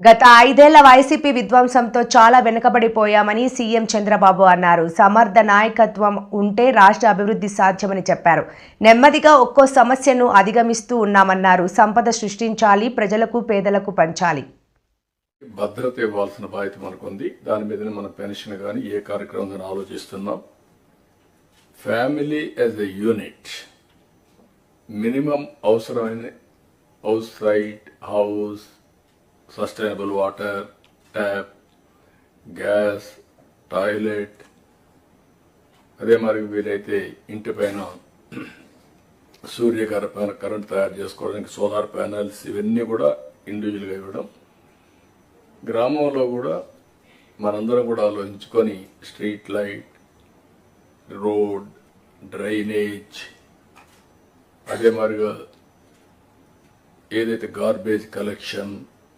గత ఐదేళ్ళ వైసీపీ విధ్వంసంతో చాలా వెనుకబడిపోయామని సీఎం చంద్రబాబు అన్నారు. సమర్థ నాయకత్వం ఉంటే రాష్ట్ర అభివృద్ధి సాధ్యమని చెప్పారు. నెమ్మదిగా ఒక్కో సమస్యను అధిగమిస్తూ ఉన్నామన్నారు. సంపద సృష్టించాలి ప్రజలకు పేదలకు పంచాలి. భద్రత ఇవ్వాల్సిన బాధ్యత మనకు ఉంది. దాని మీద మన పెన్షన్ కానీ ఏ కార్యక్రమం కానీ ఆలోచిస్తున్నాం. Family as a unit. Minimum అవసరమైన house right house sustainable water tap gas toilet అదే మరి వీలైతే ఇంటి పైన సూర్యకర పైన కరెంట్ తయారు చేసుకోవడానికి సోలార్ ప్యానల్స్ ఇవన్నీ కూడా ఇండివిజువల్గా ఇవ్వడం. గ్రామంలో కూడా మనందరం కూడా ఆలోచించుకొని స్ట్రీట్ లైట్ రోడ్ డ్రైనేజ్ అదే మరిగా ఏదైతే garbage collection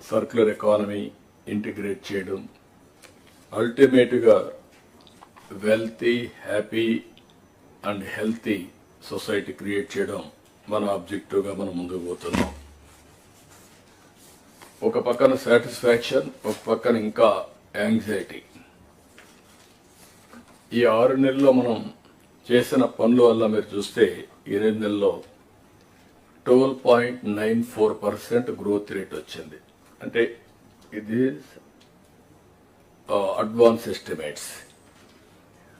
circular economy integrate చేయడం. అల్టిమేట్గా wealthy happy and healthy society create చేయడం మన ఆబ్జెక్టివ్గా మనం ముందుకు పోతున్నాం. ఒక పక్కన సాటిస్ఫాక్షన్ ఒక పక్కన ఇంకా యాంగ్జైటీ ఈ ఆరు నెలల్లో మనం చేసిన పనుల వల్ల మీరు చూస్తే ఎనిమిది నెలల్లో twelve point nine four percent growth rate వచ్చింది. అంటే ఇది అడ్వాన్స్ ఎస్టిమేట్స్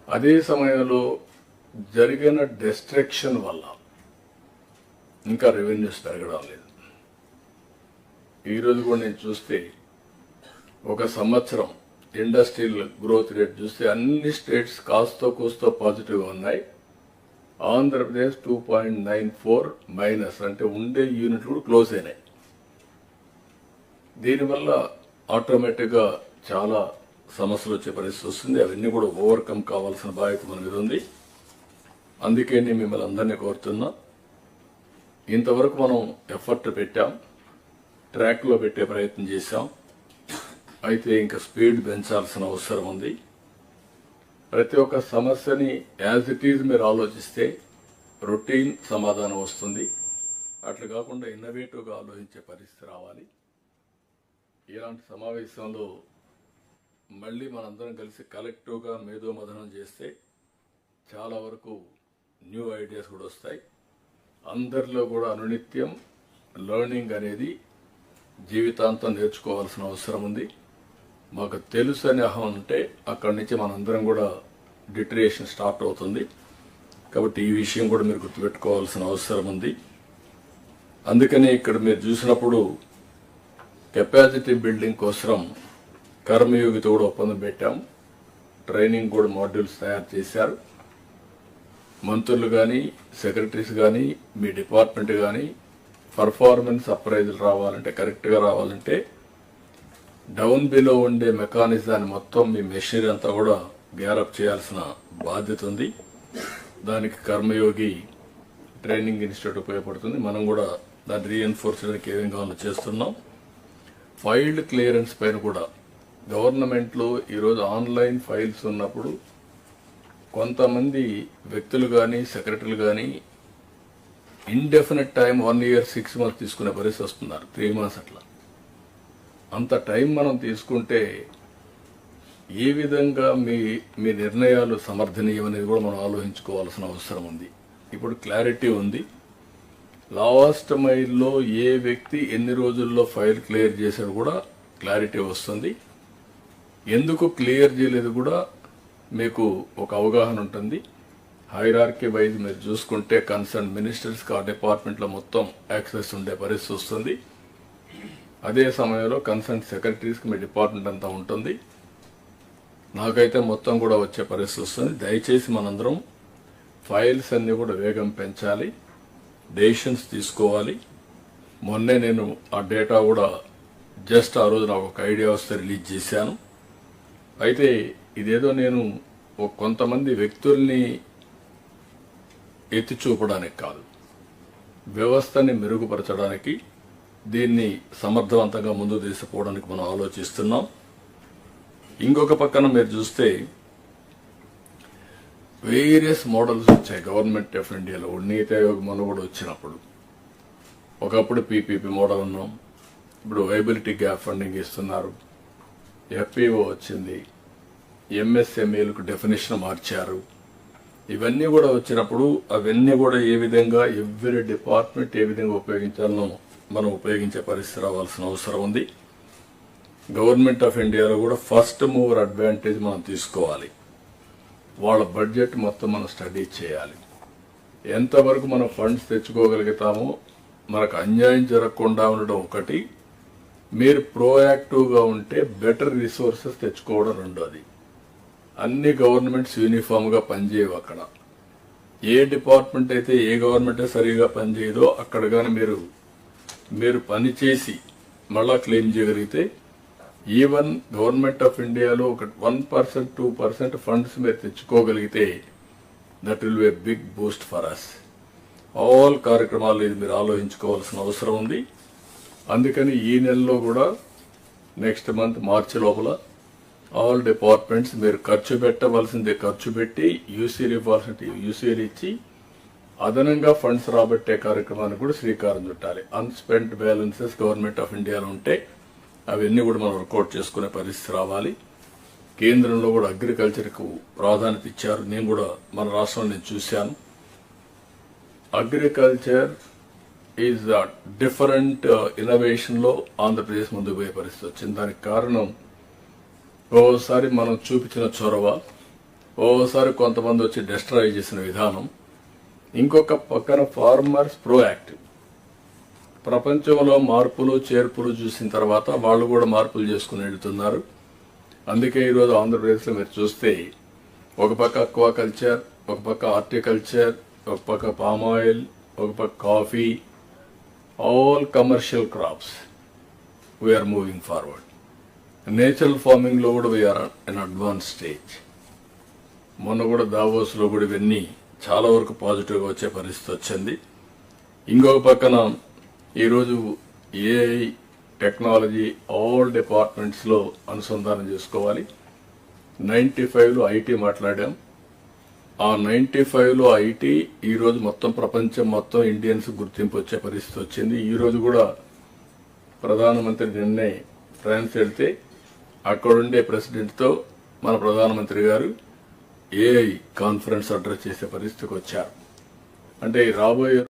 అదే సమయంలో జరిగిన డిస్ట్రక్షన్ వల్ల ఇంకా రెవెన్యూస్ పెరగడం లేదు. ఈ రోజు కూడా నేను చూస్తే ఒక సంవత్సరం ఇండస్ట్రియల్ గ్రోత్ రేట్ చూస్తే అన్ని స్టేట్స్ కాస్తో కూస్తో పాజిటివ్ ఉన్నాయి. Andhra Pradesh two point nine four minus అంటే ఉండే యూనిట్లు కూడా క్లోజ్ అయినాయి. దీనివల్ల ఆటోమేటిక్గా చాలా సమస్యలు వచ్చే పరిస్థితి వస్తుంది. అవన్నీ కూడా ఓవర్కమ్ కావాల్సిన బాధ్యత మన మీద ఉంది. అందుకే నేను మిమ్మల్ని అందరినీ కోరుతున్నా ఇంతవరకు మనం ఎఫర్ట్ పెట్టాం ట్రాక్లో పెట్టే ప్రయత్నం చేశాం. అయితే ఇంకా స్పీడ్ పెంచాల్సిన అవసరం ఉంది. ప్రతి ఒక్క సమస్యని యాజ్ ఇట్ ఈజ్ మీరు ఆలోచిస్తే రొటీన్ సమాధానం వస్తుంది. అట్లా కాకుండా ఇన్నోవేటివ్గా ఆలోచించే పరిస్థితి రావాలి. ఇలాంటి సమావేశంలో మళ్ళీ మనందరం కలిసి కలెక్టివ్గా మేధోమథనం చేస్తే చాలా వరకు న్యూ ఐడియాస్ కూడా వస్తాయి. అందరిలో కూడా అనునిత్యం లెర్నింగ్ అనేది జీవితాంతం నేర్చుకోవాల్సిన అవసరం ఉంది. మాకు తెలుసు అనే అహం ఉంటే అక్కడి నుంచి మనందరం కూడా డిటరేషన్ స్టార్ట్ అవుతుంది. కాబట్టి ఈ విషయం కూడా మీరు గుర్తుపెట్టుకోవాల్సిన అవసరం ఉంది. అందుకని ఇక్కడ మీరు చూసినప్పుడు కెపాసిటీ బిల్డింగ్ కోసం కర్మయోగితో కూడా ఒప్పందం పెట్టాం. ట్రైనింగ్ కూడా మాడ్యూల్స్ తయారు చేశారు. మంత్రులు కానీ సెక్రటరీస్ కానీ మీ డిపార్ట్మెంట్ కానీ పర్ఫార్మెన్స్ అప్రైజులు రావాలంటే కరెక్ట్గా రావాలంటే డౌన్ బిలో ఉండే మెకానిజాన్ని మొత్తం మీ మెషినరీ అంతా కూడా గ్యారప్ చేయాల్సిన బాధ్యత ఉంది. దానికి కర్మయోగి ట్రైనింగ్ ఇన్స్టిట్యూట్ ఉపయోగపడుతుంది. మనం కూడా దాన్ని రీఎన్ఫోర్స్ చేయడానికి ఏమేం కావాలో చేస్తున్నాం. ఫైల్డ్ క్లియరెన్స్ పైన కూడా గవర్నమెంట్లో ఈరోజు ఆన్లైన్ ఫైల్స్ ఉన్నప్పుడు కొంతమంది వ్యక్తులు కానీ సెక్రటరీలు కానీ indefinite time one year six months తీసుకునే పరిస్థితి వస్తున్నారు త్రీ మంత్స్ అట్లా. అంత టైం మనం తీసుకుంటే ఏ విధంగా మీ మీ నిర్ణయాలు సమర్థనీయమనేది కూడా మనం ఆలోచించుకోవాల్సిన అవసరం ఉంది. ఇప్పుడు క్లారిటీ ఉంది. లాస్ట్ మైల్లో ఏ వ్యక్తి ఎన్ని రోజుల్లో ఫైల్ క్లియర్ చేశాడు కూడా క్లారిటీ వస్తుంది. ఎందుకు క్లియర్ చేయలేదు కూడా మీకు ఒక అవగాహన ఉంటుంది. హైరార్కీ వైజ్ మీరు చూసుకుంటే కన్సర్న్ మినిస్టర్స్కి ఆ డిపార్ట్మెంట్లో మొత్తం యాక్సెస్ ఉండే పరిస్థితి వస్తుంది. అదే సమయంలో కన్సర్న్ సెక్రటరీస్కి మీ డిపార్ట్మెంట్ అంతా ఉంటుంది. నాకైతే మొత్తం కూడా వచ్చే పరిస్థితి వస్తుంది. దయచేసి మనందరం ఫైల్స్ అన్నీ కూడా వేగం పెంచాలి. డెసిషన్స్ తీసుకోవాలి. మొన్నే నేను ఆ డేటా కూడా జస్ట్ ఆ రోజు నాకు ఒక ఐడియా వస్తే రిలీజ్ చేశాను. అయితే ఇదేదో నేను కొంతమంది వ్యక్తుల్ని ఎత్తి చూపడానికి కాదు వ్యవస్థని మెరుగుపరచడానికి దీన్ని సమర్థవంతంగా ముందు తీసుకుపోవడానికి మనం ఆలోచిస్తున్నాం. ఇంకొక పక్కన మీరు చూస్తే వేరియస్ మోడల్స్ వచ్చాయి. గవర్నమెంట్ ఆఫ్ ఇండియాలో నీతి ఆయోగ్ మన కూడా వచ్చినప్పుడు. ఒకప్పుడు పీపీపీ మోడల్ ఉన్నాం. ఇప్పుడు వైబిలిటీ గ్యాప్ ఫండింగ్ ఇస్తున్నారు. ఎఫ్పిఓ వచ్చింది. ఎంఎస్ఎంఏలకు డెఫినేషన్ మార్చారు. ఇవన్నీ కూడా వచ్చినప్పుడు అవన్నీ కూడా ఏ విధంగా ఎవ్రీ డిపార్ట్మెంట్ ఏ విధంగా ఉపయోగించాలనో మనం ఉపయోగించే పరిస్థితి రావాల్సిన అవసరం ఉంది. గవర్నమెంట్ ఆఫ్ ఇండియాలో కూడా ఫస్ట్ మూవర్ అడ్వాంటేజ్ మనం తీసుకోవాలి. వాళ్ళ బడ్జెట్ మొత్తం మనం స్టడీ చేయాలి. ఎంతవరకు మనం ఫండ్స్ తెచ్చుకోగలుగుతామో మనకు అన్యాయం జరగకుండా ఉండడం ఒకటి మీరు ప్రోయాక్టివ్గా ఉంటే బెటర్ రిసోర్సెస్ తెచ్చుకోవడం రెండోది. అన్ని గవర్నమెంట్స్ యూనిఫామ్గా పనిచేయవు అక్కడ. ఏ డిపార్ట్మెంట్ అయితే ఏ గవర్నమెంట్ సరిగా పనిచేయదో అక్కడ కానీ మీరు మీరు పని చేసి మళ్ళా క్లెయిమ్ చేయగలిగితే ఈవెన్ గవర్నమెంట్ ఆఫ్ ఇండియాలో ఒక one percent two percent funds మీరు తెచ్చుకోగలిగితే that will be big boost for us all కార్యక్రమాలు ఇది మీరు ఆలోచించుకోవాల్సిన అవసరం ఉంది. అందుకని ఈ నెలలో కూడా నెక్స్ట్ మంత్ మార్చి లోపల ఆల్ డిపార్ట్మెంట్స్ మీరు ఖర్చు పెట్టవలసింది ఖర్చు పెట్టి యూసీలు ఇవ్వాల్సింది యూసీలు ఇచ్చి అదనంగా ఫండ్స్ రాబట్టే కార్యక్రమానికి కూడా శ్రీకారం చుట్టాలి. అన్స్పెంట్ బ్యాలెన్సెస్ గవర్నమెంట్ ఆఫ్ ఇండియాలో ఉంటే అవన్నీ కూడా మనం వర్కౌట్ చేసుకునే పరిస్థితి రావాలి. కేంద్రంలో కూడా అగ్రికల్చర్కు ప్రాధాన్యత ఇచ్చారు. నేను కూడా మన రాష్ట్రంలో నేను చూశాను. అగ్రికల్చర్ ఈజ్ డిఫరెంట్ uh, ఇన్నోవేషన్లో ఆంధ్రప్రదేశ్ ముందుకు పోయే పరిస్థితి వచ్చింది. దానికి కారణం ఓసారి మనం చూపించిన చొరవ ఓసారి కొంతమంది వచ్చి డిస్ట్రాయ్ చేసిన విధానం. ఇంకొక పక్కన ఫార్మర్స్ ప్రోయాక్టివ్ ప్రపంచంలో మార్పులు చేర్పులు చూసిన తర్వాత వాళ్ళు కూడా మార్పులు చేసుకుని వెళ్తున్నారు. అందుకే ఈరోజు ఆంధ్రప్రదేశ్లో మీరు చూస్తే ఒక పక్క అక్వా కల్చర్ ఒక పక్క హార్టికల్చర్ ఒక పక్క పామ్ ఆయిల్ ఒక పక్క coffee all commercial crops we're moving forward natural ఫార్మింగ్లో కూడా వీఆర్ అన్ అడ్వాన్స్ స్టేజ్ మొన్న కూడా దావోస్లో కూడా ఇవన్నీ చాలా వరకు పాజిటివ్గా వచ్చే పరిస్థితి వచ్చింది. ఇంకొక పక్కన ఈరోజు ఏఐ టెక్నాలజీ ఆల్ డిపార్ట్మెంట్స్లో అనుసంధానం చేసుకోవాలి. నైంటీ ఫైవ్లో ఐటీ మాట్లాడాం. ఆ నైంటీ ఫైవ్లో ఐటీ ఈరోజు మొత్తం ప్రపంచం మొత్తం ఇండియన్స్ గుర్తింపు వచ్చే పరిస్థితి వచ్చింది. ఈరోజు కూడా ప్రధానమంత్రి నిన్నే ఫ్రాన్స్ వెళ్తే అక్కడుండే ప్రెసిడెంట్తో మన ప్రధానమంత్రి గారు ఏఐ కాన్ఫరెన్స్ అడ్రస్ చేసే పరిస్థితికి వచ్చారు. అంటే రాబోయే